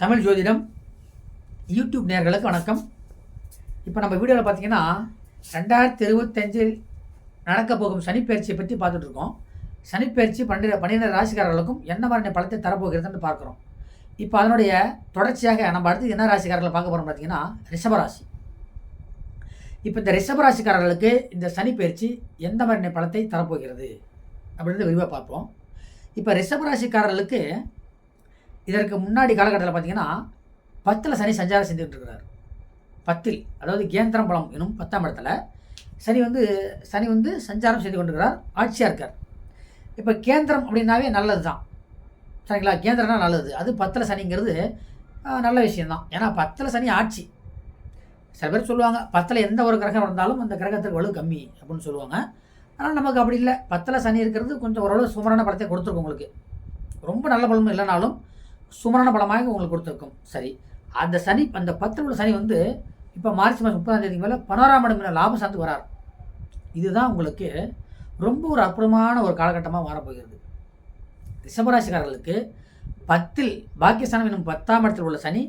தமிழ் ஜோதிடம் யூடியூப் நேர்களுக்கு வணக்கம். இப்போ நம்ம வீடியோவில் பார்த்தீங்கன்னா ரெண்டாயிரத்தி இருபத்தஞ்சில் நடக்க போகும் சனிப்பெயர்ச்சியை பற்றி பார்த்துட்ருக்கோம் சனிப்பெயர்ச்சி பன்னிர பன்னிரெண்டு ராசிக்காரர்களுக்கும் என்ன மாதிரி பலத்தை தரப்போகிறதுன்னு பார்க்குறோம். இப்போ அதனுடைய தொடர்ச்சியாக நம்ம அடுத்து என்ன ராசிக்காரர்களை பார்க்க போகிறோம் பார்த்தீங்கன்னா ரிஷபராசி. இப்போ இந்த ரிஷபராசிக்காரர்களுக்கு இந்த சனிப்பெயர்ச்சி எந்த மாதிரி பலத்தை தரப்போகிறது அப்படின்றத விரிவாக பார்ப்போம். இப்போ ரிஷபராசிக்காரர்களுக்கு இதற்கு முன்னாடி காலகட்டத்தில் பார்த்தீங்கன்னா பத்தில் சனி சஞ்சாரம் செஞ்சுக்கிட்டு இருக்கிறார். பத்தில் அதாவது கேந்திரம் பலம் எனும் பத்தாம் இடத்துல சனி வந்து சனி வந்து சஞ்சாரம் செய்து கொண்டிருக்கிறார் ஆட்சியாக இருக்கார். இப்போ கேந்திரம் அப்படின்னாவே நல்லது தான் சரிங்களா? கேந்திரம்னா நல்லது. அது பத்தில் சனிங்கிறது நல்ல விஷயந்தான் ஏன்னா பத்தில் சனி ஆட்சி. சில பேர் சொல்லுவாங்க பத்தில் எந்த ஒரு கிரகம் இருந்தாலும் அந்த கிரகத்துக்கு வலு கம்மி அப்படின்னு சொல்லுவாங்க. ஆனால் நமக்கு அப்படி இல்லை. பத்தில் சனி இருக்கிறது கொஞ்சம் ஓரளவு சுமரான படத்தை கொடுத்துருக்கும் உங்களுக்கு. ரொம்ப நல்ல பலமும் இல்லைனாலும் சுமரண பலமாக உங்களுக்கு கொடுத்துருக்கும். சரி. அந்த சனி அந்த பத்தில் உள்ள சனி வந்து இப்போ மார்ச் மாதம் முப்பதாம் தேதி மேலே பனோராம் இடம் லாபம் சார்ந்து வரார். இதுதான் உங்களுக்கு ரொம்ப ஒரு அற்புதமான ஒரு காலகட்டமாக மாறப்போகிறது. ரிஷபராசிக்காரர்களுக்கு பத்தில் பாக்கியஸ்தானம் என்னும் பத்தாம் இடத்தில் உள்ள சனி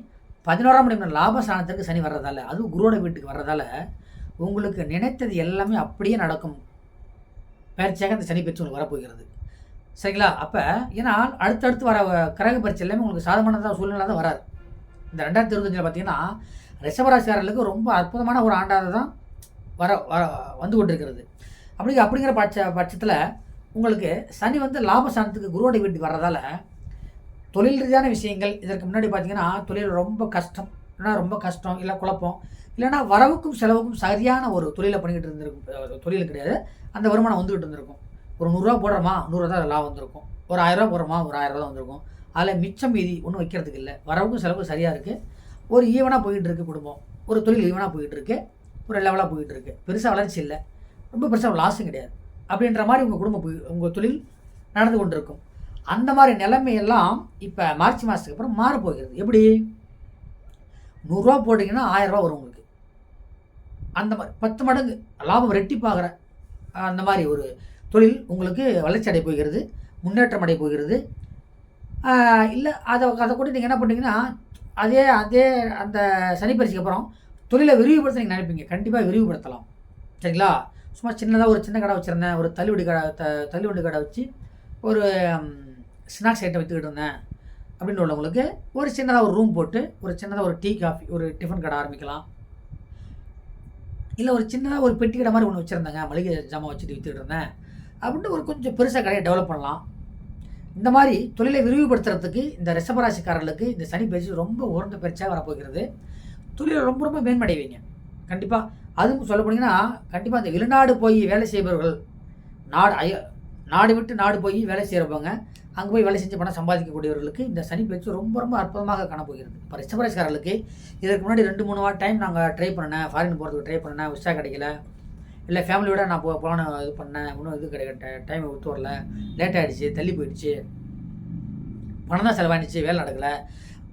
பதினோராம் இடம் லாபஸ்தானத்திற்கு சனி வர்றதால அதுவும் குருவோட வீட்டுக்கு வர்றதால உங்களுக்கு நினைத்தது எல்லாமே அப்படியே நடக்கும். பயிற்சியாக அந்த சனி பயிற்சி உங்களுக்கு வரப்போகிறது. சரிங்களா? அப்போ ஏன்னா அடுத்தடுத்து வர கிரக பயிற்சி எல்லாமே உங்களுக்கு சாதகமானதாக சூழ்நிலை தான் வராது. இந்த ரெண்டாயிரத்தி இருபத்தஞ்சில் பார்த்தீங்கன்னா ரிஷபராசிக்காரர்களுக்கு ரொம்ப அற்புதமான ஒரு ஆண்டாக தான் வர வர வந்து கொண்டிருக்கிறது. அப்படி அப்படிங்கிற பட்ச பட்சத்தில் உங்களுக்கு சனி வந்து லாபஸ்தானத்துக்கு குருவோட வீட்டுக்கு வர்றதால தொழில் ரீதியான விஷயங்கள் இதற்கு முன்னாடி பார்த்தீங்கன்னா தொழில் ரொம்ப கஷ்டம். இல்லைன்னா ரொம்ப கஷ்டம் இல்லை குழப்பம். இல்லைன்னா வரவுக்கும் செலவுக்கும் சரியான ஒரு தொழிலை பண்ணிக்கிட்டு இருந்திருக்கும். தொழில் கிடையாது. அந்த வருமானம் வந்துக்கிட்டு இருந்திருக்கும். ஒரு நூறுரூவா போடுறோமா? நூறுரூவா தான் லாபம் வந்திருக்கும். ஒரு ஆயிரரூவா போடுறோமா? ஒரு ஆயிரரூவா தான் வந்திருக்கும். அதில் மிச்சம் மீதி ஒன்றும் வைக்கிறதுக்கு இல்லை. வரவுக்கும் செலவுக்கும் சரியாக இருக்குது ஒரு ஈவனாக போயிட்டு இருக்கு குடும்பம். ஒரு தொழில் ஈவனாக போயிட்டு இருக்கு. ஒரு லெவலாக போயிட்டு இருக்கு. பெருசாக வளர்ச்சி இல்லை. ரொம்ப பெருசாக லாஸும் கிடையாது. அப்படின்ற மாதிரி உங்கள் குடும்பம் போய் உங்கள் தொழில் நடந்து கொண்டிருக்கும். அந்த மாதிரி நிலைமையெல்லாம் இப்போ மார்ச் மாதத்துக்கு அப்புறம் மாறப்போகிறது எப்படி? நூறுரூவா போட்டிங்கன்னா ஆயிரரூவா வரும் உங்களுக்கு. அந்த மாதிரி பத்து மடங்கு லாபம் ரெட்டிப்பாகிற அந்த மாதிரி ஒரு தொழில் உங்களுக்கு வளர்ச்சி அடைய போகிறது முன்னேற்றம் அடைய போகிறது. இல்லை அதை அதை கூட நீங்கள் என்ன பண்ணுறீங்கன்னா அதே அதே அந்த சனிப்பரிசிக்கு அப்புறம் தொழிலை விரிவுபடுத்த நீங்கள் நினைப்பீங்க. கண்டிப்பாக விரிவுபடுத்தலாம். சரிங்களா? சும்மா சின்னதாக ஒரு சின்ன கடை வச்சுருந்தேன். ஒரு தள்ளுவண்டி கடை த தள்ளுவண்டி கடை வச்சு ஒரு ஸ்நாக்ஸ் ஐட்டம் விற்றுக்கிட்டு இருந்தேன். அப்படின்னு உள்ளவங்களுக்கு ஒரு சின்னதாக ஒரு ரூம் போட்டு ஒரு சின்னதாக ஒரு டீ காஃபி ஒரு டிஃபன் கடை ஆரம்பிக்கலாம். இல்லை ஒரு சின்னதாக ஒரு பெட்டி கடை மாதிரி ஒன்று வச்சுருந்தேங்க. மளிகை ஜாமான் வச்சுட்டு விற்றுக்கிட்டு இருந்தேன். அப்படின்ட்டு ஒரு கொஞ்சம் பெருசாக கடையை டெவலப் பண்ணலாம். இந்த மாதிரி தொழிலை விரிவுபடுத்துறதுக்கு இந்த ரிஷபராசிக்காரர்களுக்கு இந்த சனி பயிற்சி ரொம்ப உயர்ந்த பயிற்சியாக வரப்போகிறது. தொழிலை ரொம்ப ரொம்ப மேன்மடைவீங்க. கண்டிப்பாக அதுவும் சொல்ல போனீங்கன்னா கண்டிப்பாக இந்த வெளிநாடு போய் வேலை செய்பவர்கள் நாடு அய நாடு விட்டு நாடு போய் வேலை செய்கிறவங்க அங்கே போய் வேலை செஞ்சு பணம் சம்பாதிக்கக்கூடியவர்களுக்கு இந்த சனி பயிற்சி ரொம்ப ரொம்ப அற்புதமாக காணப்போகிறது. இப்போ ரிஷபராசிக்காரர்களுக்கு இதற்கு முன்னாடி ரெண்டு மூணு வாரம் டைம் நாங்கள் ட்ரை பண்ணேன் ஃபாரின் போகிறதுக்கு ட்ரை பண்ணேன் உஷா கிடைக்கல இல்லை ஃபேமிலியோட நான் போ போன இது பண்ணேன். இன்னும் இது கிடையாது டைம் ஒத்து வரல. லேட் ஆகிடுச்சு தள்ளி போயிடுச்சு. பணம் தான் செலவாயிடுச்சு வேலை நடக்கலை.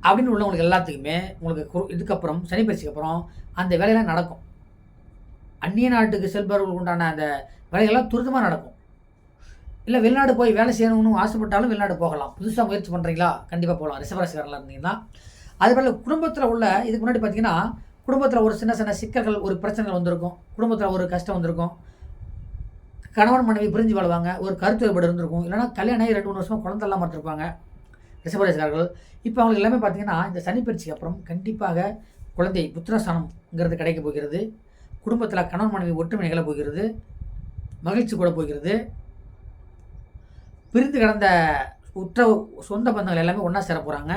அப்படின்னு உள்ளவங்களுக்கு எல்லாத்துக்குமே உங்களுக்கு கு- இதுக்கப்புறம் சனி பயிற்சிக்கு அப்புறம் அந்த வேலையெல்லாம் நடக்கும். அந்நிய நாட்டுக்கு செல்பவர்களுக்கு உண்டான அந்த வேலைகள்லாம் துரிதமாக நடக்கும். இல்லை வெளிநாடு போய் வேலை செய்யணும்னு ஆசைப்பட்டாலும் வெளிநாடு போகலாம். புதுசாக முயற்சி பண்ணுறீங்களா கண்டிப்பாக போகலாம். ரிசர்வராசிக்காரர்களாக இருந்தீங்கன்னா. அது போல் குடும்பத்தில் உள்ள இதுக்கு முன்னாடி பார்த்தீங்கன்னா குடும்பத்தில் ஒரு சின்ன சின்ன சிக்கல்கள் ஒரு பிரச்சனைகள் வந்திருக்கும். குடும்பத்தில் ஒரு கஷ்டம் வந்திருக்கும். கணவன் மனைவி பிரிஞ்சு வாழ்வாங்க. ஒரு கருத்து வேறுபாடு இருந்திருக்கும். இல்லைன்னா கல்யாணம் ஆகி ரெண்டு மூணு வருஷமாக குழந்தை இல்லாமல் இருந்திருப்பாங்க. ரிஷபராசிக்காரர்கள். இப்போ அவங்களுக்கு எல்லாமே பார்த்தீங்கன்னா இந்த சனிப்பயிற்சிக்கு அப்புறம் கண்டிப்பாக குழந்தை புத்திரஸ்தானம்ங்கிறது கிடைக்க போகிறது. குடும்பத்தில் கணவன் மனைவி ஒற்றுமை நிகழப் போகிறது. மகிழ்ச்சி கூட போகிறது. பிரிந்து கிடந்த உற்ற சொந்த பந்தங்கள் எல்லாமே ஒன்றா சேர போகிறாங்க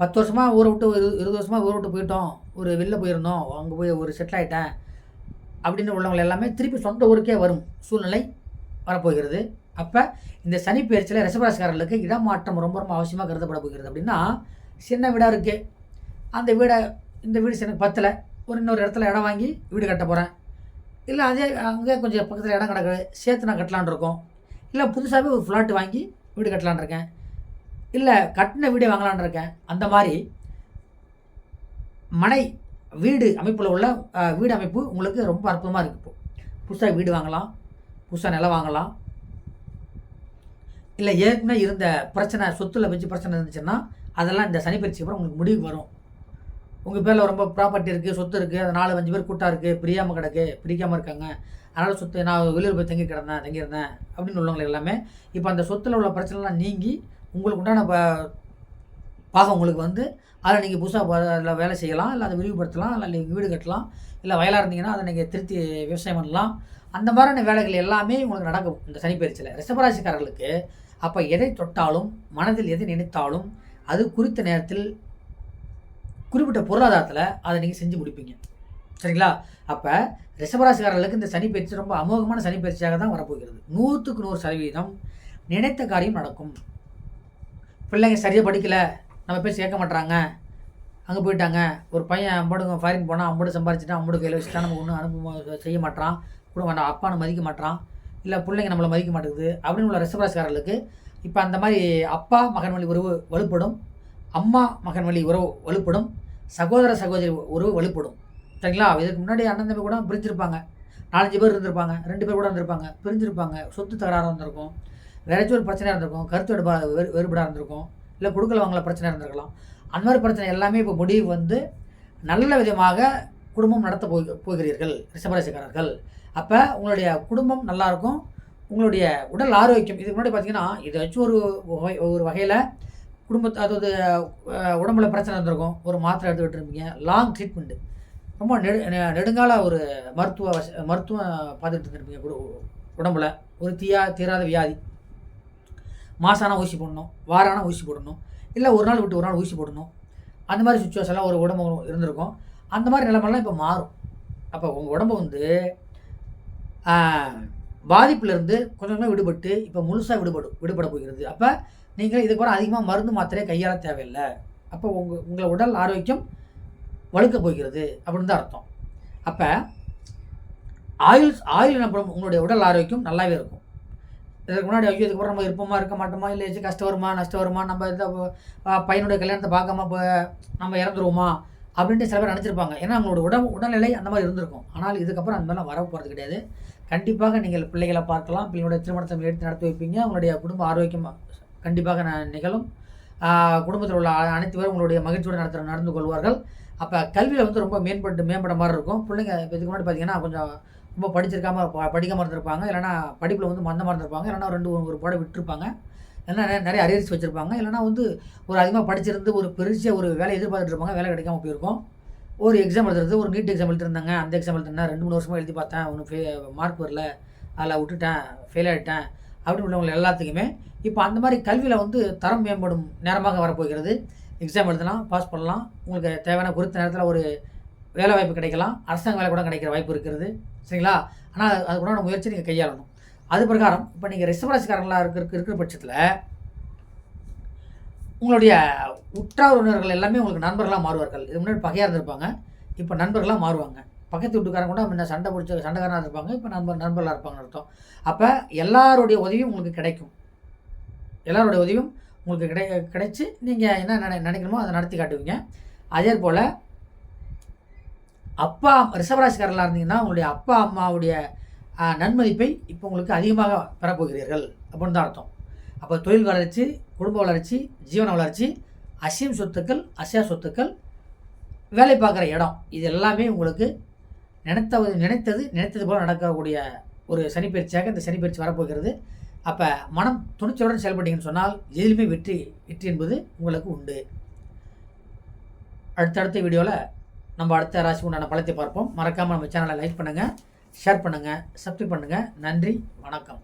பத்து வருஷமாக ஊரை விட்டு இரு இருபது வருஷமாக ஊரை விட்டு போயிட்டோம். ஒரு வெளில போயிருந்தோம். அங்கே போய் ஒரு செட்டில் ஆகிட்டேன் அப்படின்னு உள்ளவங்க எல்லாமே திருப்பி சொந்த ஊருக்கே வரும் சூழ்நிலை வரப்போகிறது. அப்போ இந்த சனி பயிற்சியில் ரிஷபராசிக்காரர்களுக்கு இடமாற்றம் ரொம்ப ரொம்ப அவசியமாக கருதப்பட போகிறது. அப்படின்னா சின்ன வீடாக இருக்குது அந்த வீடை இந்த வீடு சின்ன பத்தில் ஒரு இன்னொரு இடத்துல இடம் வாங்கி வீடு கட்ட போகிறேன் இல்லை அதே அங்கே கொஞ்சம் பக்கத்தில் இடம் கிடக்குது சேர்த்து நான் கட்டலான் இருக்கோம். இல்லை புதுசாகவே ஒரு ஃப்ளாட் வாங்கி வீடு கட்டலான் இருக்கேன். இல்லை கட்டின வீடே வாங்கலான் இருக்கேன். அந்த மாதிரி மனை வீடு அமைப்பில் உள்ள வீடு அமைப்பு உங்களுக்கு ரொம்ப அற்புதமாக இருக்குது இப்போ. புதுசாக வீடு வாங்கலாம் புதுசாக நிலம் வாங்கலாம். இல்லை ஏற்கனவே இருந்த பிரச்சனை சொத்துல வச்சு பிரச்சனை இருந்துச்சுன்னா அதெல்லாம் இந்த சனி பயிற்சிக்கு அப்புறம் உங்களுக்கு முடிவு வரும். உங்கள் பேரில் ரொம்ப ப்ராப்பர்ட்டி இருக்குது சொத்து இருக்குது அது நாலு அஞ்சு பேர் கூட்டாக இருக்குது பிரியாமல் கிடக்கு பிரிக்காமல் இருக்காங்க. அதனால் சொத்து நான் வெளியூர் போய் தங்கி கிடந்தேன் தங்கியிருந்தேன் அப்படின்னு உள்ளவங்களுக்கு எல்லாமே இப்போ அந்த சொத்தில் உள்ள பிரச்சனைலாம் நீங்கி உங்களுக்கு உண்டான ப பாகம் உங்களுக்கு வந்து அதில் நீங்கள் புதுசாக அதில் வேலை செய்யலாம் இல்லை அதை விரிவுபடுத்தலாம் இல்லை நீங்கள் வீடு கட்டலாம் இல்லை வயலாக இருந்தீங்கன்னா அதை நீங்கள் திருத்தி விவசாயம் பண்ணலாம். அந்த மாதிரியான வேலைகள் எல்லாமே உங்களுக்கு நடக்கும் இந்த சனிப்பயிற்சியில் ரிஷபராசிக்காரர்களுக்கு அப்போ எதை தொட்டாலும் மனதில் எதை நினைத்தாலும் அது குறித்த நேரத்தில் குறிப்பிட்ட பொருளாதாரத்தில் அதை நீங்கள் செஞ்சு முடிப்பீங்க. சரிங்களா? அப்போ ரிஷபராசிக்காரர்களுக்கு இந்த சனி பயிற்சி ரொம்ப அமோகமான சனி பயிற்சியாக தான் வரப்போகிறது. நூற்றுக்கு நூறு சதவீதம் நினைத்த காரியம் நடக்கும். பிள்ளைங்க சரியாக படிக்கலை நம்ம பேர் சேர்க்க மாட்டாங்க அங்கே போயிட்டாங்க. ஒரு பையன் அம்படுங்க ஃபாரின் போனால் அம்படு சம்பாரிச்சிட்டான் அம்படு கையில் வச்சுட்டா நம்ம ஒன்றும் அனுபவம் செய்ய மாட்டான் கூட வேண்டாம் அப்பானை மதிக்க மாட்டான் இல்லை பிள்ளைங்க நம்மளை மதிக்க மாட்டேங்குது அப்படின்னு உள்ள ரிஷபராசிக்காரர்களுக்கு இப்போ அந்த மாதிரி அப்பா மகன் வழி உறவு வலுப்படும். அம்மா மகன் வழி உறவு வலுப்படும். சகோதர சகோதரி உறவு வலுப்படும். சரிங்களா? இதுக்கு முன்னாடி அண்ணன் தம்பி கூட பிரிஞ்சிருப்பாங்க. நாலஞ்சு பேர் இருந்திருப்பாங்க. ரெண்டு பேர் கூட இருந்திருப்பாங்க பிரிஞ்சிருப்பாங்க. சொத்து தகராறு இருந்திருக்கும் வேறாச்சும் ஒரு பிரச்சனையாக இருந்திருக்கும் கருத்து வேறுபா வேறு வேறுபாடாக இருந்திருக்கும் இல்லை கொடுக்கல வாங்கல பிரச்சனை இருந்திருக்கலாம். அந்த மாதிரி பிரச்சனை எல்லாமே இப்போ முடிவு வந்து நல்ல விதமாக குடும்பம் நடத்த போய் போகிறீர்கள் ரிஷபராசிக்காரர்கள். அப்போ உங்களுடைய குடும்பம் நல்லாயிருக்கும் உங்களுடைய உடல் ஆரோக்கியம் இதுக்கு முன்னாடி பார்த்தீங்கன்னா இதை வச்சு ஒரு வகை ஒரு வகையில் குடும்பத்தை அதாவது உடம்புல பிரச்சனை இருந்திருக்கும் ஒரு மாத்திரை எடுத்துக்கிட்டு இருப்பீங்க லாங் ட்ரீட்மெண்ட்டு ரொம்ப நெடு நெடுங்கால ஒரு மருத்துவ மருத்துவம் பார்த்துட்டு இருந்திருப்பீங்க உடம்புல. ஒரு தீயா தீராத வியாதி. மாசானா ஊசி போடணும் வாரானா ஊசி போடணும் இல்லை ஒரு நாள் விட்டு ஒரு நாள் ஊசி போடணும். அந்த மாதிரி சுச்சுவேஷன்லாம் ஒரு உடம்பு இருந்திருக்கும். அந்த மாதிரி நிலமெல்லாம் இப்போ மாறும். அப்போ உங்கள் உடம்பு வந்து பாதிப்புலேருந்து கொஞ்சம் கொஞ்சமாக விடுபட்டு இப்போ முழுசாக விடுபடும் விடுபட போகிறது. அப்போ நீங்கள் இதுக்கு கூட அதிகமாக மருந்து மாத்திரையை கையாள தேவையில்லை. அப்போ உங்கள் உங்கள் உடல் ஆரோக்கியம் வழுக்க போகிறது அப்படின்னு தான் அர்த்தம். அப்போ ஆயுள் ஆயுள் எனப்படும் உங்களுடைய உடல் ஆரோக்கியம் நல்லாவே இருக்கும். இதுக்கு முன்னாடி ஐயோ இதுக்கப்புறம் நம்ம விருப்பமாக இருக்க மாட்டோமா இல்லை ஏதாச்சும் கஷ்டம் வருமா நஷ்டம் வருமா நம்ம இதை பையனுடைய கல்யாணத்தை பார்க்காம இப்போ நம்ம இறந்துருவோமா அப்படின்ட்டு சில பேர் நினச்சிருப்பாங்க. ஏன்னா அவங்களோட உடம்பு உடல்நிலை அந்த மாதிரி இருந்திருக்கும். ஆனால் இதுக்கப்புறம் அந்த மாதிரிலாம் வர போகிறது கிடையாது. கண்டிப்பாக நீங்கள் பிள்ளைகளை பார்க்கலாம். பிள்ளைங்களுடைய திருமணத்தை எடுத்து நடத்தி வைப்பீங்க. உங்களுடைய குடும்ப ஆரோக்கியமாக கண்டிப்பாக நிகழும். குடும்பத்தில் உள்ள அனைத்து பேரும் உங்களுடைய மகிழ்ச்சியோடு நடத்த நடந்து கொள்வார்கள். அப்போ கல்வியில் வந்து ரொம்ப மேம்பட்டு மேம்பட மாதிரி இருக்கும். பிள்ளைங்க இதுக்கு முன்னாடி பார்த்தீங்கன்னா கொஞ்சம் ரொம்ப படிச்சிருக்காம படிக்காமல் இருந்திருப்பாங்க. இல்லைனா படிப்பில் வந்து மந்தமாக இருந்திருப்பாங்க. இல்லைனா ரெண்டு ஒரு பாடம் விட்டுருப்பாங்க. இல்லைனா நிறைய அரியர்ஸ் வச்சுருப்பாங்க. இல்லைனா வந்து ஒரு அதிகமாக படிச்சிருந்து ஒரு பெருச ஒரு வேலை எதிர்பார்த்துட்டு இருப்பாங்க. வேலை கிடைக்காம போயிருக்கும். ஒரு எக்ஸாம் எழுதுறது ஒரு நீட் எக்ஸாம் எழுதிருந்தாங்க. அந்த எக்ஸாம் எழுதுனா ரெண்டு மூணு வருஷமாக எழுதி பார்த்தேன். ஒன்று ஃபே மார்க் வரல. அதில் விட்டுட்டேன். ஃபெயில் ஆகிட்டேன் அப்படின்னு உள்ளவங்க எல்லாத்துக்குமே இப்போ அந்த மாதிரி கல்வியில் வந்து தரம் மேம்படும் நேரமாக வரப்போகிறது. எக்ஸாம் எழுதலாம் பாஸ் பண்ணலாம். உங்களுக்கு தேவையான குறித்த நேரத்தில் ஒரு வேலை வாய்ப்பு கிடைக்கலாம் அரசாங்க வேலை கூட கிடைக்கிற வாய்ப்பு இருக்கிறது. சரிங்களா? ஆனால் அது கூட முயற்சி நீங்கள் கையாளணும். அது பிரகாரம் இப்போ நீங்கள் ரிசவராசிக்காரங்களாக இருக்கிற இருக்கிற பட்சத்தில் உங்களுடைய உற்றார் உறவினர்கள் எல்லாமே உங்களுக்கு நண்பர்களாக மாறுவார்கள். இது முன்னாடி பகையாக இருந்திருப்பாங்க இப்போ நண்பர்களாக மாறுவாங்க. பக்கத்து வீட்டுக்காரங்க கூட முன்ன சண்டை பிடிச்ச சண்டைக்காரனாக இருப்பாங்க இப்போ நண்பர் நண்பர்களாக இருப்பாங்கன்னு அர்த்தம். அப்போ எல்லாருடைய உதவியும் உங்களுக்கு கிடைக்கும். எல்லாருடைய உதவியும் உங்களுக்கு கிடை கிடைச்சி நீங்கள் என்ன நினை நினைக்கணுமோ அதை நடத்தி காட்டுவீங்க. அதே போல் அப்பா ரிஷபராசிக்காரர்களாக இருந்தீங்கன்னா உங்களுடைய அப்பா அம்மாவுடைய நன்மதிப்பை இப்போ உங்களுக்கு அதிகமாக பெறப்போகிறீர்கள். அப்படின்னு தான் அர்த்தம். அப்போ தொழில் வளர்ச்சி குடும்ப வளர்ச்சி ஜீவன வளர்ச்சி அசியம் சொத்துக்கள் அசியா சொத்துக்கள் வேலை பார்க்குற இடம் இது எல்லாமே உங்களுக்கு நினைத்தது நினைத்தது நினைத்தது போல் நடக்கக்கூடிய ஒரு சனிப்பயிற்சியாக இந்த சனிப்பயிற்சி வரப்போகிறது. அப்போ மனம் துணிச்சலுடன் செயல்பட்டீங்கன்னு சொன்னால் எதிலுமே வெற்றி வெற்றி என்பது உங்களுக்கு உண்டு. அடுத்தடுத்த வீடியோவில் நம்ம அடுத்த ராசி உண்டான பழத்தை பார்ப்போம். மறக்காமல் நம்ம சேனலை லைக் பண்ணுங்கள் ஷேர் பண்ணுங்கள் சப்ஸ்கிரைப் பண்ணுங்கள் நன்றி வணக்கம்.